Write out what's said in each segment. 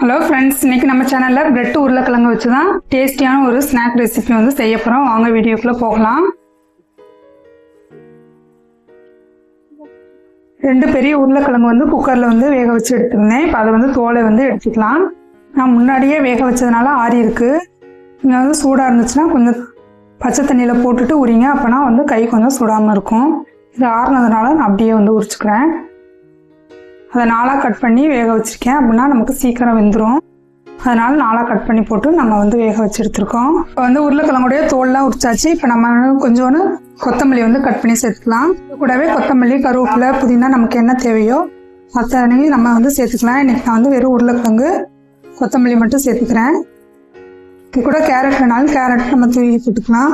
Hello friends இன்னைக்கு நம்ம சேனலில் பிரெட் உருளைக்கிழங்கு வச்சு தான் டேஸ்டியான ஒரு ஸ்நாக் ரெசிபி வந்து செய்ய போகிறோம் வாங்க வீடியோக்குள்ளே போகலாம். ரெண்டு பெரிய உருளைக்கிழங்கு வந்து குக்கரில் வந்து வேக வச்சு எடுத்துருந்தேன். இப்போ அதை வந்து தோலை வந்து எடுத்துக்கலாம். நான் முன்னாடியே வேக வச்சதுனால ஆறி இருக்கு. நீங்கள் வந்து சூடாக இருந்துச்சுன்னா கொஞ்சம் பச்சை தண்ணியில் போட்டுட்டு உரிங்க. அப்போனா வந்து கை கொஞ்சம் சுடாமல் இருக்கும். இது ஆறுனதுனால நான் அப்படியே வந்து உரிச்சுக்கிறேன். அதை நாளாக கட் பண்ணி வேக வச்சுருக்கேன். அப்படின்னா நமக்கு சீக்கிரம் வெந்துடும் அதனால் நாளாக கட் பண்ணி போட்டு நம்ம வந்து வேக வச்சு எடுத்துருக்கோம் இப்போ வந்து உருளைக்கிழங்குடைய தோல்லாம் உரிச்சாச்சு. இப்போ நம்ம கொஞ்சோண்டு கொத்தமல்லி வந்து கட் பண்ணி சேர்த்துக்கலாம். கூடவே கொத்தமல்லி கருவேப்பிலை புதினா நமக்கு என்ன தேவையோ அத்தனை நம்ம வந்து சேர்த்துக்கலாம். இன்றைக்கி நான் வந்து வெறும் உருளைக்கிழங்கு கொத்தமல்லி மட்டும் சேர்த்துக்கிறேன். இது கூட கேரட் வேணாலும் கேரட் நம்ம தூக்கி போட்டுக்கலாம்.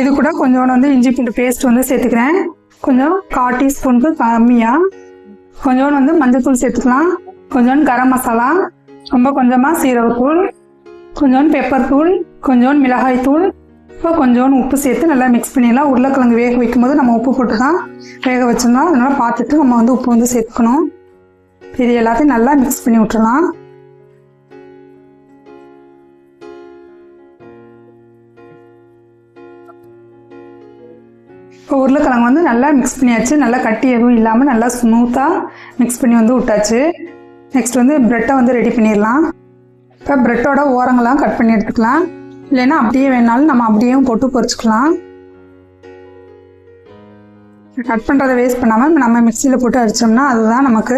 இது கூட கொஞ்சோண்டு வந்து இஞ்சி பூண்டு பேஸ்ட் வந்து சேர்த்துக்கிறேன். கொஞ்சம் கால் டீஸ்பூனுக்கு கம்மியாக கொஞ்சோண்டு வந்து மஞ்சத்தூள் சேர்த்துக்கலாம். கொஞ்சோண்டு கரம் மசாலா ரொம்ப கொஞ்சமாக சீரகத்தூள் கொஞ்சோண்டு பெப்பர் தூள் கொஞ்சோண்டு மிளகாய் தூள் இப்போ கொஞ்சோண்டு உப்பு சேர்த்து நல்லா மிக்ஸ் பண்ணிடலாம். உருளைக்கிழங்கு வேக வைக்கும்போது நம்ம உப்பு போட்டு தான் வேக வச்சிருந்தோம் அதனால் பார்த்துட்டு நம்ம வந்து உப்பு வந்து சேர்த்துக்கணும். இது எல்லாத்தையும் நல்லா மிக்ஸ் பண்ணி விட்டுலாம் இப்போ உருளைக்கிழங்கு வந்து நல்லா மிக்ஸ் பண்ணியாச்சு. நல்லா கட்டி எதுவும் இல்லாமல் நல்லா ஸ்மூத்தாக மிக்ஸ் பண்ணி வந்து விட்டாச்சு. நெக்ஸ்ட் வந்து ப்ரெட்டை வந்து ரெடி பண்ணிடலாம். இப்போ ப்ரெட்டோட ஓரங்கள்லாம் கட் பண்ணி எடுத்துக்கலாம். இல்லைன்னா அப்படியே வேணாலும் நம்ம அப்படியே போட்டு பொறிச்சிக்கலாம் கட் பண்ணுறதை வேஸ்ட் பண்ணாமல் நம்ம மிக்சியில் போட்டு அடித்தோம்னா அதுதான் நமக்கு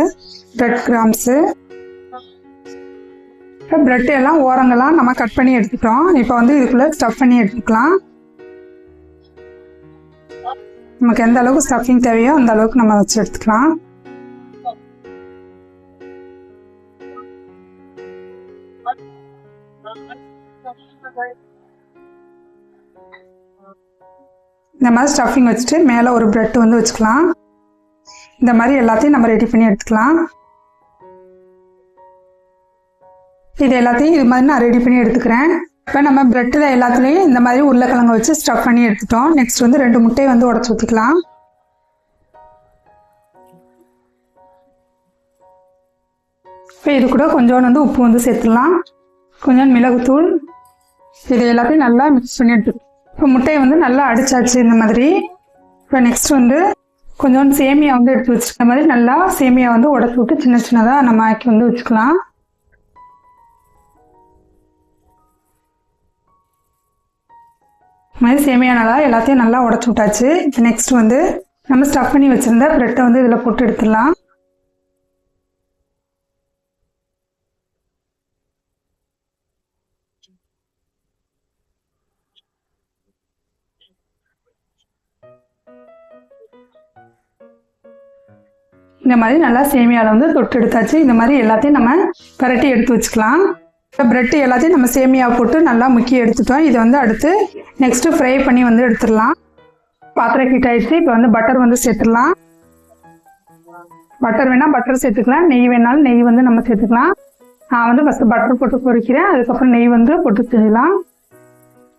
ப்ரெட் கிராம்ஸு இப்போ ப்ரெட் எல்லாம் ஓரங்கள்லாம் நம்ம கட் பண்ணி எடுத்துக்கிறோம் இப்போ வந்து இதுக்குள்ளே ஸ்டஃப் பண்ணி எடுத்துக்கலாம். நமக்கு எந்த அளவுக்கு ஸ்டஃபிங் தேவையோ அந்த அளவுக்கு நம்ம வச்சு எடுத்துக்கலாம். இந்த மாதிரி ஸ்டஃபிங் வச்சுட்டு மேலே ஒரு ப்ரெட் வந்து வச்சுக்கலாம். இந்த மாதிரி எல்லாத்தையும் நம்ம ரெடி பண்ணி எடுத்துக்கலாம். இது எல்லாத்தையும் இது மாதிரி நான் ரெடி பண்ணி எடுத்துக்கிறேன். இப்போ நம்ம ப்ரெட்டில் எல்லாத்துலேயும் இந்த மாதிரி உருளைக்கிழங்கு வச்சு ஸ்டஃப் பண்ணி எடுத்துட்டோம். நெக்ஸ்ட் வந்து ரெண்டு முட்டையை வந்து உடச்சி ஊற்றிக்கலாம் இப்போ இது கூட கொஞ்சோண்டு வந்து உப்பு வந்து சேர்த்துடலாம். கொஞ்சோண்டு மிளகுத்தூள். இது எல்லாத்தையும் நல்லா மிக்ஸ் பண்ணி எடுத்து இப்போ முட்டையை வந்து நல்லா அடிச்சாச்சு இந்த மாதிரி. இப்போ நெக்ஸ்ட் வந்து கொஞ்சோண்டு சேமியா வந்து எடுத்து வச்சுருக்க மாதிரி நல்லா சேமியா வந்து உடச்சி விட்டு சின்ன சின்னதாக நம்ம ஆக்கி வந்து வச்சுக்கலாம். மாதிரி சேமியா நல்லா எல்லாத்தையும் நல்லா உடச்சி விட்டாச்சு. இப்போ நெக்ஸ்ட் வந்து நம்ம ஸ்டஃப் பண்ணி வச்சுருந்த ப்ரெட்டை வந்து இதில் போட்டு எடுத்துடலாம். இந்த மாதிரி நல்லா சேமியாவில் வந்து தொட்டு எடுத்தாச்சு. இந்த மாதிரி எல்லாத்தையும் நம்ம பரட்டி எடுத்து வச்சுக்கலாம். இப்போ ப்ரெட்டு எல்லாத்தையும் நம்ம சேமியா போட்டு நல்லா முக்கி எடுத்துட்டோம். இதை வந்து அடுத்து நெக்ஸ்ட்டு ஃப்ரை பண்ணி வந்து எடுத்துடலாம். பாத்திரம் ஹீட் ஆயிடுச்சு. இப்போ வந்து பட்டர் வந்து சேர்த்துடலாம். பட்டர் வேணால் பட்டர் சேர்த்துக்கலாம். நெய் வேணாலும் நெய் வந்து நம்ம சேர்த்துக்கலாம். நான் வந்து ஃபஸ்ட்டு பட்டர் போட்டு பொரிக்கிறேன் அதுக்கப்புறம் நெய் வந்து போட்டு செய்யலாம்.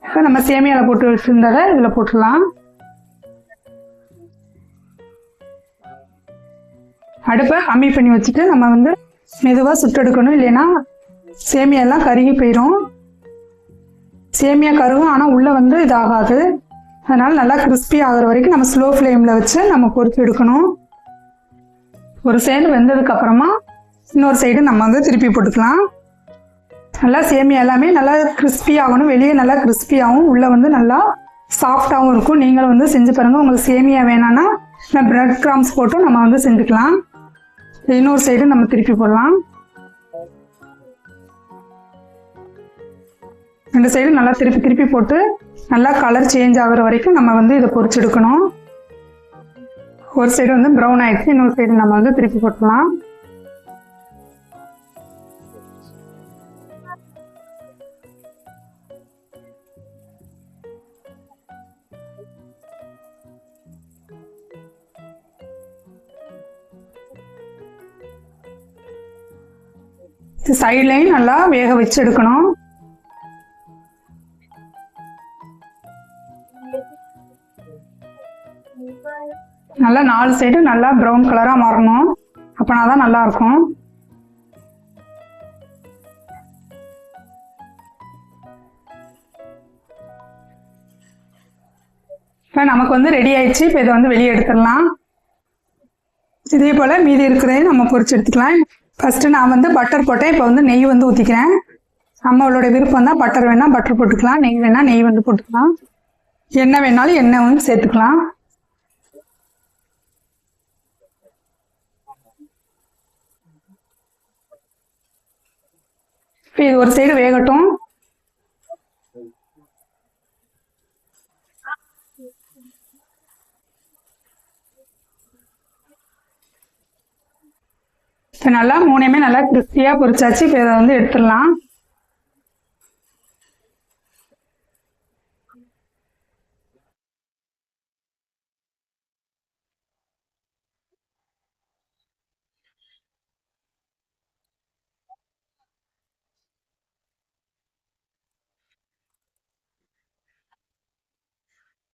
இப்போ நம்ம சேமியாவில் போட்டு வச்சுருந்ததை இதில் போட்டுடலாம். அடுப்பை கம்மி பண்ணி வச்சுட்டு நம்ம வந்து மெதுவாக சுட்டெடுக்கணும் இல்லைன்னா சேமியாலாம் கருகி போயிடும் சேமியா கருகும் ஆனால் உள்ளே வந்து இதாகாது. அதனால் நல்லா கிறிஸ்பி ஆகிற வரைக்கும் நம்ம ஸ்லோ ஃப்ளேமில் வச்சு நம்ம பொறுத்து எடுக்கணும். ஒரு சைடு வெந்ததுக்கப்புறமா இன்னொரு சைடு நம்ம வந்து திருப்பி போட்டுக்கலாம். நல்லா சேமியா எல்லாமே நல்லா கிறிஸ்பி ஆகணும். வெளியே நல்லா கிறிஸ்பியாகவும் உள்ளே வந்து நல்லா சாஃப்டாகவும் இருக்கும். நீங்களும் வந்து செஞ்சு பாருங்கள் உங்களுக்கு சேமியா வேணான்னா இந்த ப்ரெட் கிராம்ஸ் போட்டும் நம்ம வந்து செஞ்சுக்கலாம். இன்னொரு சைடு நம்ம திருப்பி போடலாம். ரெண்டு சைடு நல்லா திருப்பி திருப்பி போட்டு நல்லா கலர் சேஞ்ச் ஆகிற வரைக்கும் நம்ம வந்து இதை பொறிச்செடுக்கணும். ஒரு சைடு வந்து ப்ரௌன் ஆகிடுச்சு இன்னொரு சைடு நம்ம வந்து திருப்பி போட்டுக்கலாம் சைட்லையும் நல்லா வேக வச்சு எடுக்கணும். நல்லா நாலு சைடு நல்லா ப்ரௌன் கலராக மாறணும். அப்போனா தான் நல்லாயிருக்கும் இப்போ நமக்கு வந்து ரெடி ஆயிடுச்சு. இப்போ இதை வந்து வெளியே எடுத்துடலாம். இதே போல் மீதி இருக்கிறதையும் நம்ம பொறிச்சு எடுத்துக்கலாம். ஃபஸ்ட்டு நான் வந்து பட்டர் போட்டேன். இப்போ வந்து நெய் வந்து ஊற்றிக்கிறேன் நம்மளோட விருப்பம் தான் பட்டர் வேணால் பட்டர் போட்டுக்கலாம். நெய் வேணால் நெய் வந்து போட்டுக்கலாம். எண்ணெய் வேணாலும் எண்ணெய் வந்து சேர்த்துக்கலாம். இப்போ இது ஒரு சைடு வேகட்டும். இப்போ நல்லா மூணையுமே நல்லா கிறிஸ்பியாக பொரிச்சாச்சு. இப்போ இதை வந்து எடுத்துடலாம்.